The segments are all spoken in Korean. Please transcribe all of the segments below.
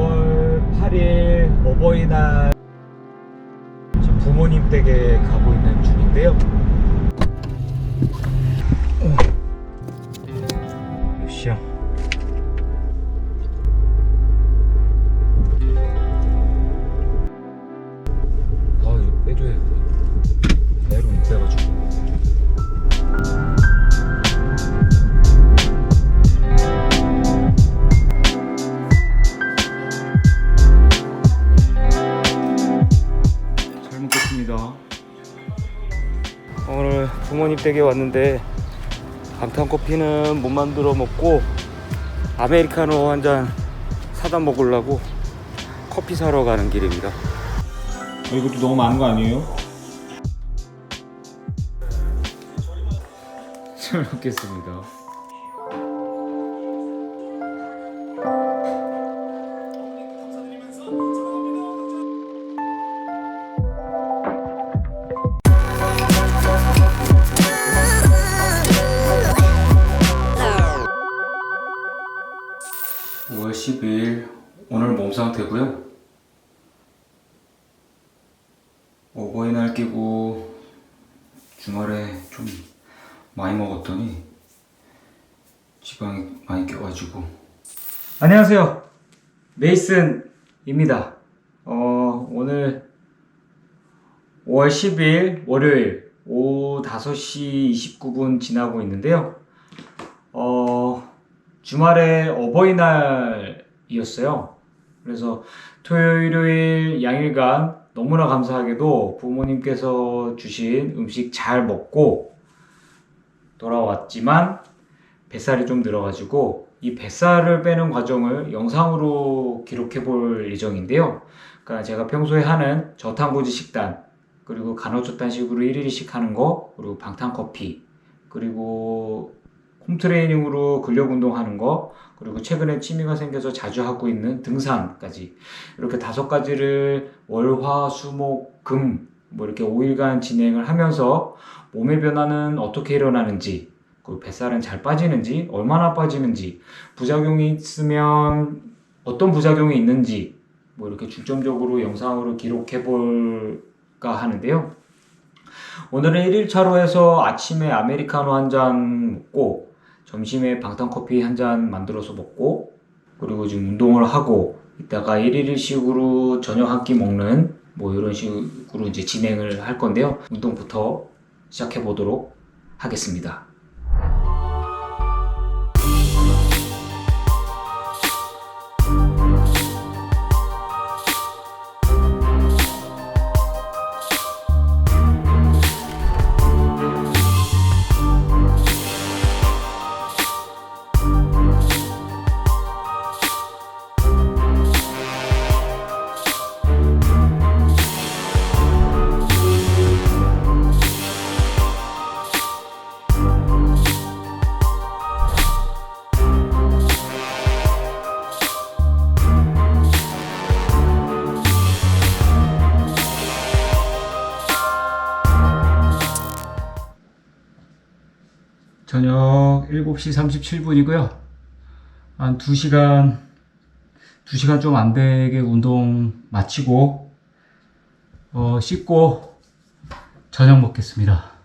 5월 8일 어버이날 지금 부모님 댁에 가고 있는 중인데요. 부모님 댁에 왔는데 방탄커피는 못 만들어 먹고 아메리카노 한 잔 사다 먹으려고 커피 사러 가는 길입니다. 어, 이것도 너무 많은 거 아니에요? 잘 먹겠습니다. 몸 상태고요. 어버이날 끼고 주말에 좀 많이 먹었더니 지방이 많이 껴가지고. 안녕하세요. 메이슨입니다. 어 오늘 5월 10일 월요일 오후 5시 29분 지나고 있는데요. 어 주말에 어버이날이었어요 그래서 토요일, 일요일 양일간 너무나 감사하게도 부모님께서 주신 음식 잘 먹고 돌아왔지만 뱃살이 좀 늘어가지고 이 뱃살을 빼는 과정을 영상으로 기록해 볼 예정인데요. 그러니까 제가 평소에 하는 저탄고지 식단 그리고 간헐적 단식으로 1일씩 하는 거 그리고 방탄 커피 그리고 홈트레이닝으로 근력 운동하는 거 그리고 최근에 취미가 생겨서 자주 하고 있는 등산까지 이렇게 다섯 가지를 월화 수목 금 뭐 이렇게 5일간 진행을 하면서 몸의 변화는 어떻게 일어나는지 그리고 뱃살은 잘 빠지는지 얼마나 빠지는지 부작용이 있으면 어떤 부작용이 있는지 뭐 이렇게 중점적으로 영상으로 기록해 볼까 하는데요. 오늘은 1일차로 해서 아침에 아메리카노 한 잔 먹고 점심에 방탄커피 한 잔 만들어서 먹고 그리고 지금 운동을 하고 이따가 1일식으로 저녁 한 끼 먹는 뭐 이런 식으로 이제 진행을 할 건데요. 운동부터 시작해 보도록 하겠습니다. 7시 37분이고요. 한 2시간, 2시간 좀 안 되게 운동 마치고, 어, 씻고 저녁 먹겠습니다.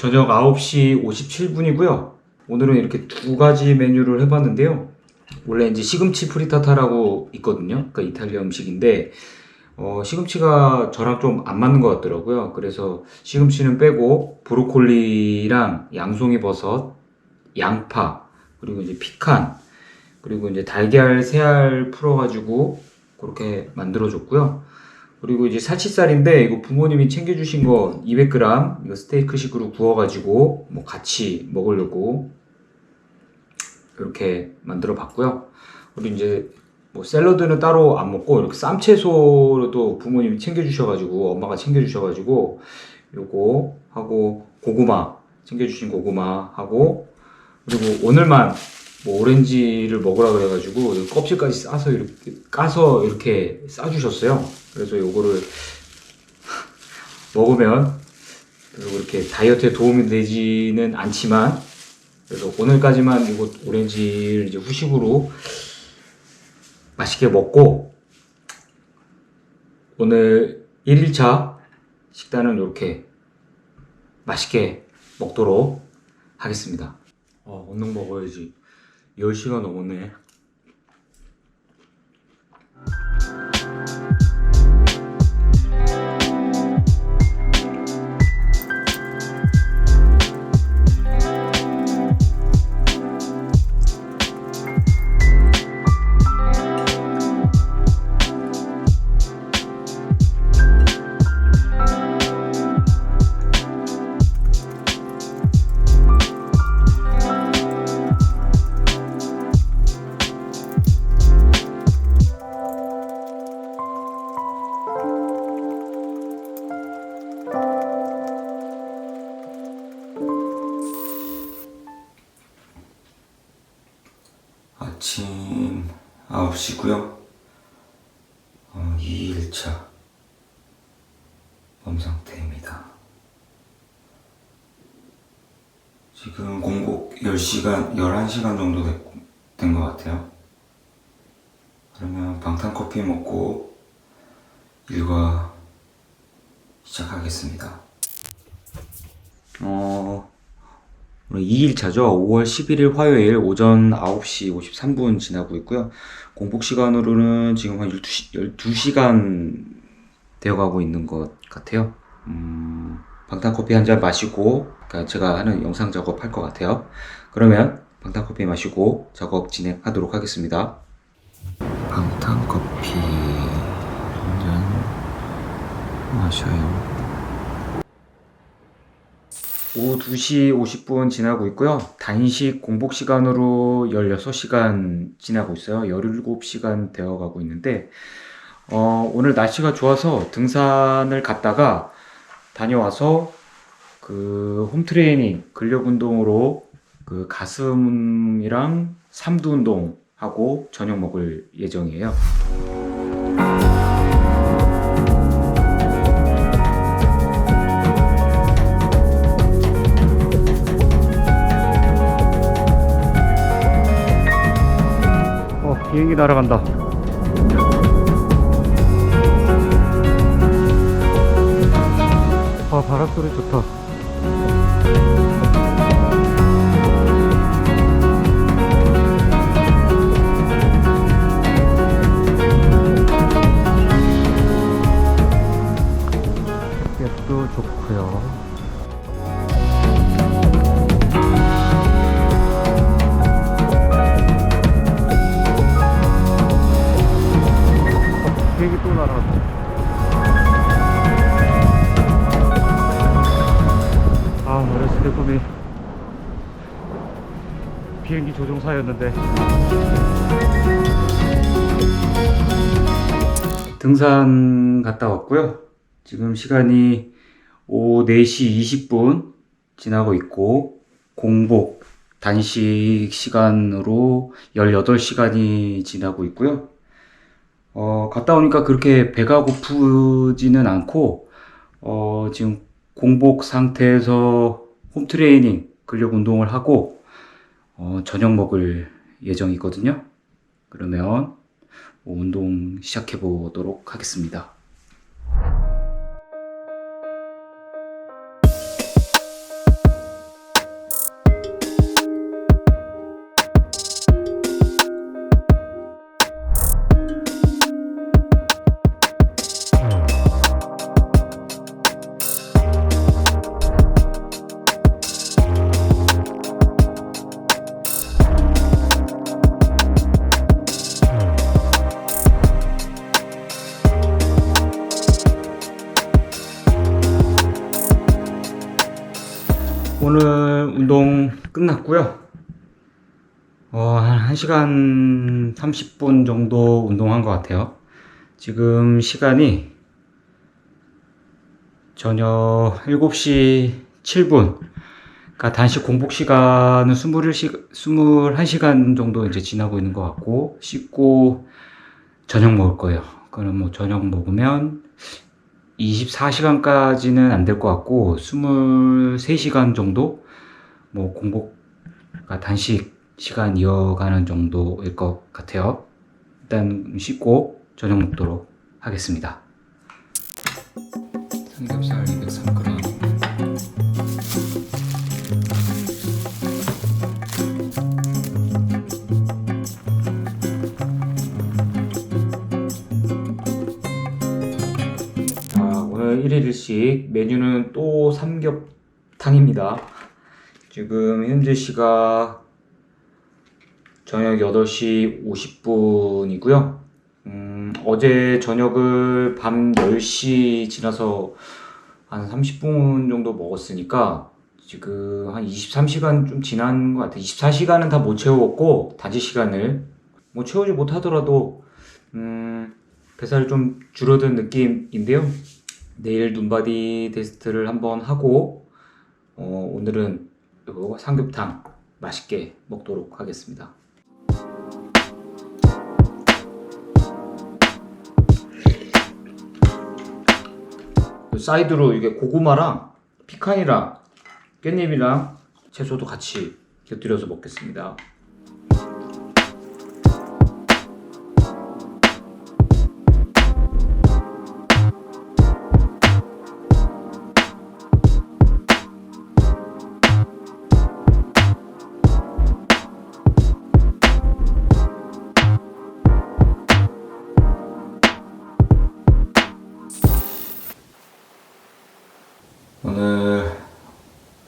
저녁 9시 57분이고요. 오늘은 이렇게 두 가지 메뉴를 해봤는데요. 원래 이제 시금치 프리타타라고 있거든요. 그러니까 이탈리아 음식인데 어, 시금치가 저랑 좀 안 맞는 것 같더라고요. 그래서 시금치는 빼고 브로콜리랑 양송이 버섯, 양파, 그리고 이제 피칸, 그리고 이제 달걀, 새알 풀어가지고 그렇게 만들어줬고요. 그리고 이제 살치살인데 이거 부모님이 챙겨주신 거 200g 이거 스테이크식으로 구워가지고 뭐 같이 먹으려고 이렇게 만들어 봤고요. 그리고 이제 뭐 샐러드는 따로 안 먹고 이렇게 쌈채소로도 부모님이 챙겨주셔가지고 엄마가 챙겨주셔가지고 요거 하고 고구마 챙겨주신 고구마 하고 그리고 오늘만 뭐 오렌지를 먹으라 그래가지고 이 껍질까지 싸서 이렇게 까서 이렇게 싸주셨어요. 그래서 요거를 먹으면 그리고 이렇게 다이어트에 도움이 되지는 않지만 그래서 오늘까지만 이거 오렌지를 이제 후식으로 맛있게 먹고 오늘 1일차 식단은 이렇게 맛있게 먹도록 하겠습니다. 어, 얼른 먹어야지. 10시가 넘었네. 지금 공복 10시간, 11시간 정도 된 것 같아요. 그러면 방탄커피 먹고 일과 시작하겠습니다. 어, 오늘 2일차죠. 5월 11일 화요일 오전 9시 53분 지나고 있고요. 공복 시간으로는 지금 한 12시, 12시간 되어가고 있는 것 같아요. 음, 방탄커피 한 잔 마시고, 그러니까 제가 하는 영상 작업 할 것 같아요. 그러면 방탄커피 마시고 작업 진행하도록 하겠습니다. 방탄커피 한잔 마셔요. 오후 2시 50분 지나고 있고요. 단식 공복 시간으로 16시간 지나고 있어요. 17시간 되어 가고 있는데, 어, 오늘 날씨가 좋아서 등산을 갔다가 다녀와서 그 홈트레이닝 근력 운동으로 그 가슴이랑 삼두 운동 하고 저녁 먹을 예정이에요. 어, 비행기 날아간다. 아, 바람 소리 좋다. 햇빛도 좋고요. 조종사였는데. 등산 갔다 왔고요. 지금 시간이 오후 4시 20분 지나고 있고, 공복 단식 시간으로 18시간이 지나고 있고요. 어, 갔다 오니까 그렇게 배가 고프지는 않고, 어, 지금 공복 상태에서 홈트레이닝, 근력 운동을 하고, 어, 저녁 먹을 예정이거든요. 그러면 운동 시작해 보도록 하겠습니다. 끝났고요. 어, 한 1시간 30분 정도 운동한 것 같아요. 지금 시간이 저녁 7시 7분. 그러니까 단식 공복 시간은 21시, 21시간 정도 이제 지나고 있는 것 같고, 씻고 저녁 먹을 거예요. 그럼 뭐 저녁 먹으면 24시간까지는 안 될 것 같고 23시간 정도 뭐 공복 아, 단식 시간 이어가는 정도일 것 같아요. 일단 씻고 저녁 먹도록 하겠습니다. 삼겹살 203g. 자, 오늘 1일 1식 메뉴는 또 삼겹탕입니다. 지금 현재 시각 저녁 8시 50분이고요. 음, 어제 저녁을 밤 10시 지나서 한 30분 정도 먹었으니까 지금 한 23시간 좀 지난 것 같아요. 24시간은 다 못 채웠고 단지 시간을 뭐 채우지 못하더라도 음, 뱃살이 좀 줄어든 느낌인데요. 내일 눈바디 테스트를 한번 하고 어, 오늘은 요 삼겹탕 맛있게 먹도록 하겠습니다. 그 사이드로 이게 고구마랑 피칸이랑 깻잎이랑 채소도 같이 곁들여서 먹겠습니다. 오늘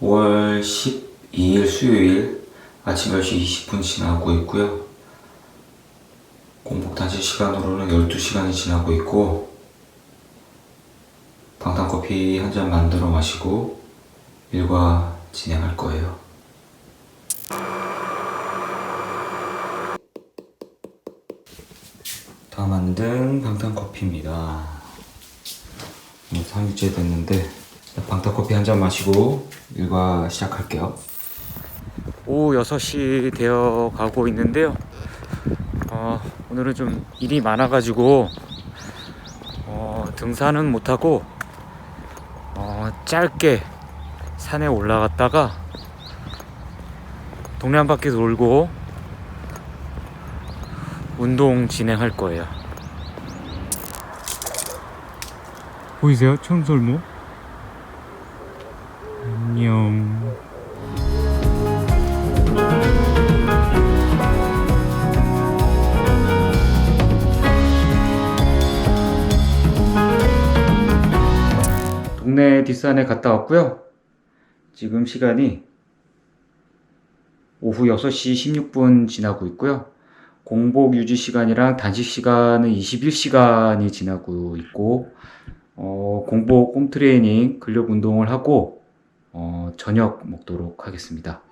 5월 12일 수요일 아침 10시 20분 지나고 있고요. 공복 단식 시간으로는 12시간이 지나고 있고 방탄커피 한 잔 만들어 마시고 일과 진행할 거예요. 다 만든 방탄커피입니다. 3일째 됐는데 방탄커피 한 잔 마시고 일과 시작할게요. 오후 6시 되어 가고 있는데요. 어, 오늘은 좀 일이 많아가지고 어, 등산은 못하고 어, 짧게 산에 올라갔다가 동네 한 바퀴 돌고 운동 진행할 거예요. 보이세요? 청설모? 안녕. 동네 뒷산에 갔다 왔고요. 지금 시간이 오후 6시 16분 지나고 있고요. 공복 유지 시간이랑 단식 시간은 21시간이 지나고 있고, 어, 공복 홈 트레이닝 근력 운동을 하고, 어, 저녁 먹도록 하겠습니다.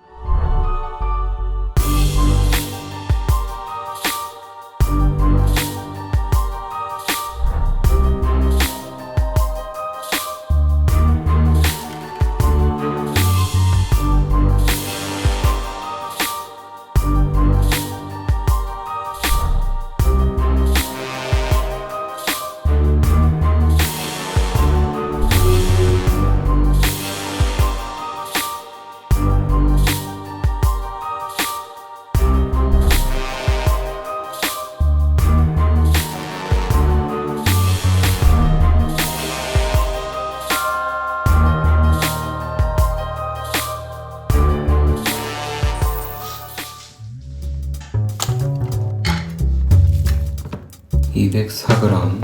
이 204g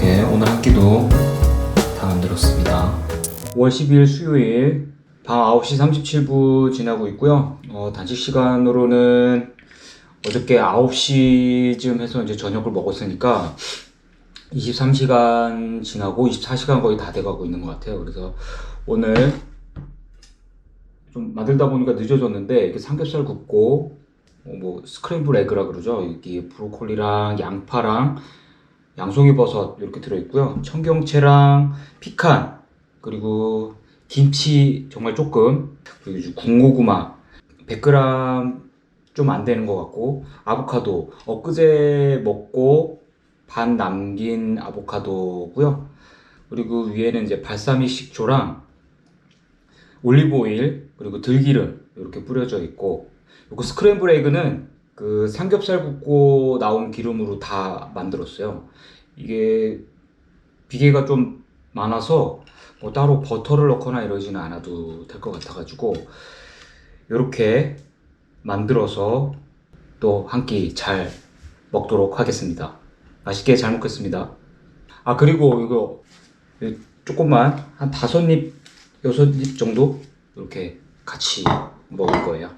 이렇게 오늘 한 끼도 다 만들었습니다. 5월 12일 수요일 밤 9시 37분 지나고 있고요. 어, 단식 시간으로는 어저께 9시쯤 해서 이제 저녁을 먹었으니까 23시간 지나고 24시간 거의 다 돼가고 있는 것 같아요. 그래서 오늘 좀 만들다 보니까 늦어졌는데 이렇게 삼겹살 굽고 어, 뭐 스크램블 에그라 그러죠. 여기 브로콜리랑 양파랑 양송이 버섯 이렇게 들어있고요. 청경채랑 피칸 그리고 김치 정말 조금 그리고 군고구마 100g 좀 안 되는 것 같고 아보카도 엊그제 먹고 반 남긴 아보카도고요. 그리고 위에는 이제 발사믹 식초랑 올리브 오일 그리고 들기름 이렇게 뿌려져 있고 이거 스크램블 에그는 그 삼겹살 굽고 나온 기름으로 다 만들었어요. 이게 비계가 좀 많아서 뭐 따로 버터를 넣거나 이러지는 않아도 될 것 같아 가지고 이렇게 만들어서 또 한 끼 잘 먹도록 하겠습니다. 맛있게 잘 먹겠습니다. 아 그리고 이거 조금만 한 다섯 입 여섯 입 정도 이렇게 같이 먹을 거예요.